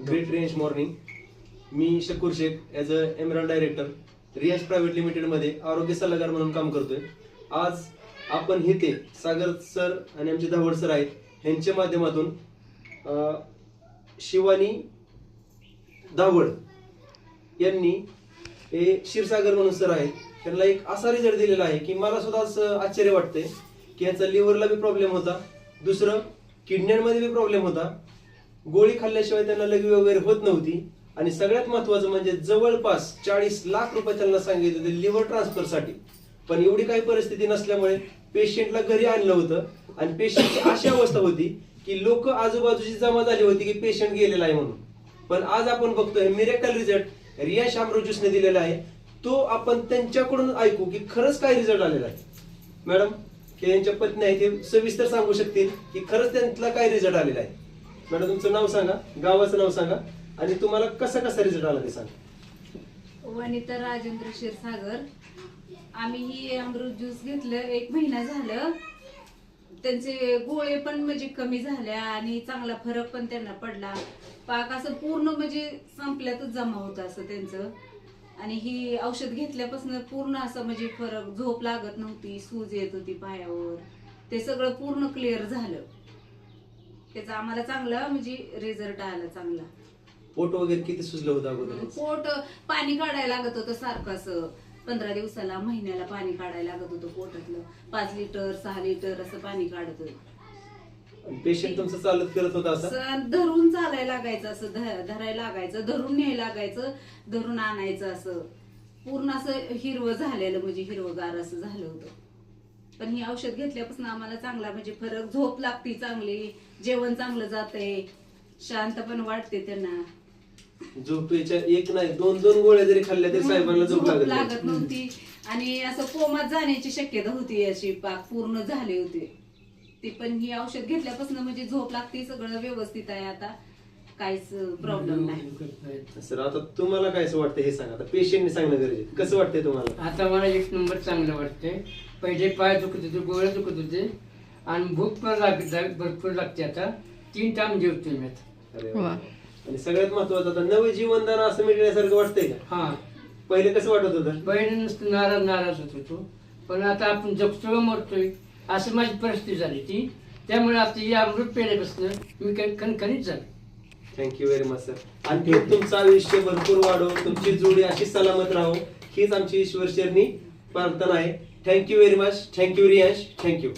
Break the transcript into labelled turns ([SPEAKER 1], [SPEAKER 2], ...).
[SPEAKER 1] Great range morning मी Shakur Shaikh as a एमरल director Riyaz private लिमिटेडमध्ये आरोग्य सल्लागार म्हणून काम करतोय. आज आपण इथे सागर सर आणि आमचे धावड सर आहेत ह्यांच्या माध्यमातून शिवानी धावड यांनी हे क्षीरसागर म्हणून सर आहेत त्यांना एक असा रिझल्ट दिलेला आहे की मला सुद्धा असं आश्चर्य वाटतंय की यांचा लिव्हरला बी प्रॉब्लेम होता दुसरं किडण्यांमध्ये बी प्रॉब्लेम होता गोळी खाल्ल्याशिवाय त्यांना लघवी वगैरे होत नव्हती. आणि सगळ्यात महत्वाचं म्हणजे जवळपास चाळीस लाख रुपये त्यांना सांगितले होते लिव्हर ट्रान्सफरसाठी पण एवढी काही परिस्थिती नसल्यामुळे पेशंटला घरी आणलं होतं. आणि पेशंटची अशी अवस्था होती की लोक आजूबाजूची जमा झाली होती की पेशंट गेलेला आहे म्हणून. पण आज आपण बघतोय मिरेकल रिझल्ट रिया शामरोजूसने दिलेला आहे. तो आपण त्यांच्याकडून ऐकू की खरंच काय रिझल्ट आलेला आहे. मॅडम हे यांच्या पत्नी आहे ते सविस्तर सांगू शकतील की खरंच त्यांना काय रिझल्ट आलेला आहे? मॅडम तुमचं नाव सांगा गावाचं नाव सांगा आणि तुम्हाला कसा कसा रिझल्ट आला ते सांगा.
[SPEAKER 2] वनिता राजेंद्र क्षीरसागर. आम्ही ही अमृत ज्यूस घेतलं एक महिना झालं. त्यांचे गोळे पण म्हणजे कमी झाल्या आणि चांगला फरक पण त्यांना पडला. पाक असं पूर्ण म्हणजे संपल्यातच जमा होतं असं त्यांचं. आणि ही औषध घेतल्यापासून पूर्ण असं म्हणजे फरक झोप लागत नव्हती सूज येत होती पायावर. ते सगळं पूर्ण क्लिअर झालं. त्याचा आम्हाला चांगला म्हणजे रिझल्ट आला चांगला.
[SPEAKER 1] पोट वगैरे किती सुजलं होतं अगोदर
[SPEAKER 2] पोट पाणी काढायला लागत होतं सारखं असं. पंधरा दिवसाला महिन्याला पाणी काढायला लागत होतं पोटातलं. पाच लिटर सहा लिटर असं पाणी काढत होतं.
[SPEAKER 1] पेशंट तुमचं चालत करत होता असं
[SPEAKER 2] असं धरून चालायला लागायचं असं ध- धरायला लागायचं धरून न्यायला लागायचं धरून आणायचं असं. पूर्ण असं हिरवं झालेलं म्हणजे हिरवगार असं झालं होतं. पण ही औषध घेतल्यापासून आम्हाला चांगला म्हणजे फरक झोप लागती चांगली जेवण चांगलं जातंय. शांत पण वाटते त्यांना.
[SPEAKER 1] झोपेच्या एक नाही दोन दोन गोळ्या जरी खाल्ल्या तरी साहेबांना झोप लागत नाही.
[SPEAKER 2] लागत नव्हती. आणि असं कोमात जाण्याची शक्यता होती अशी पाक पूर्ण झाले होते. ती पण ही औषध घेतल्यापासून म्हणजे झोप लागते सगळं व्यवस्थित आहे आता. काहीच प्रॉब्लेम नाही.
[SPEAKER 1] सर आता तुम्हाला काय असं वाटतं हे सांगा. आता पेशंटने सांगणं गरजेचं कसं वाटतंय तुम्हाला?
[SPEAKER 3] आता मला एक नंबर चांगलं वाटते पहिले पाय दुखत होते गोळ्या दुखत होते. आणि भूक पण लाग भरपूर लागते आता. तीन टाइम जेवतोय मी आता.
[SPEAKER 1] अरे वा. आणि सगळ्यात महत्वाचं आता नवं जीवनदान असं मिळण्यासारखं वाटतंय का?
[SPEAKER 3] हा.
[SPEAKER 1] पहिले कसं वाटत होतं?
[SPEAKER 3] पहिले नुसतं नाराज नाराज होत होतो. पण आता आपण जगतोय मरतोय असं माझी परिस्थिती झाली ती त्यामुळे आता या अमृत पेल्यापासून मी काही खणखणीत झालो.
[SPEAKER 1] थँक्यू व्हेरी मच सर आणखी तुमचं आयुष्य भरपूर वाढो तुमची जोडी अशी सलामत राहो. हीच आमची ईश्वर चरणी प्रार्थना आहे. Thank you very much thank you Riyansh thank you